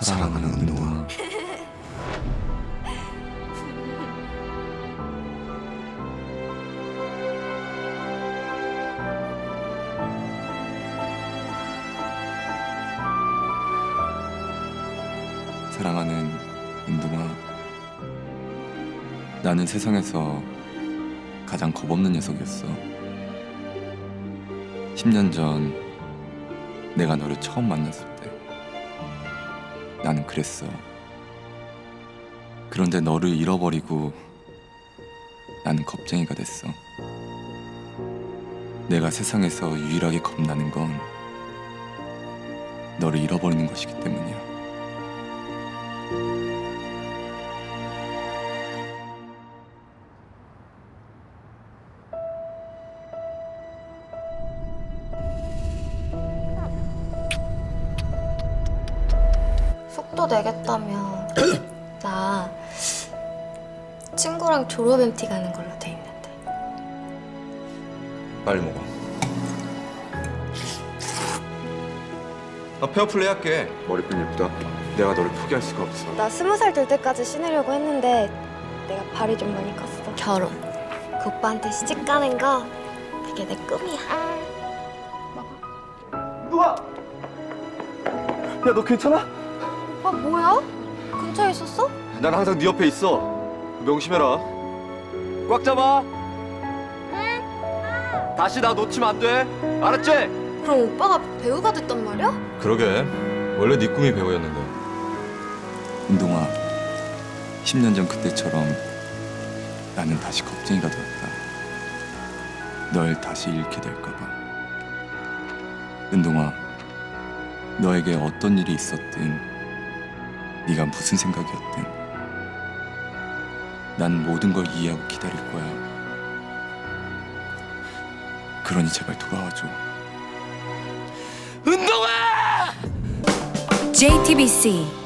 사랑하는 은동아 사랑하는 은동아 나는 세상에서 가장 겁없는 녀석이었어. 10년 전 내가 너를 처음 만났을 때 나는 그랬어. 그런데 너를 잃어버리고 나는 겁쟁이가 됐어. 내가 세상에서 유일하게 겁나는 건 너를 잃어버리는 것이기 때문이야. 속도 내겠다며 나 친구랑 졸업 MT 가는 걸로 돼 있는데 빨리 먹어. 나 페어플레이 할게. 머리끈 예쁘다. 내가 너를 포기할 수가 없어. 나 스무 살 될 때까지 신으려고 했는데 내가 발이 좀 많이 컸어 결혼 그 오빠한테 시집 가는 거 그게 내 꿈이야 누아! 야, 너 괜찮아? 아 뭐야? 근처에 있었어? 난 항상 네 옆에 있어. 명심해라. 꽉 잡아. 다시 나 놓치면 안 돼. 알았지? 그럼 오빠가 배우가 됐단 말이야? 그러게. 원래 네 꿈이 배우였는데. 은동아, 10년 전 그때처럼 나는 다시 겁쟁이가 되었다. 널 다시 잃게 될까봐. 은동아, 너에게 어떤 일이 있었든, 네가 무슨 생각이었든, 난 모든 걸 이해하고 기다릴 거야. 그러니 제발 돌아와줘. JTBC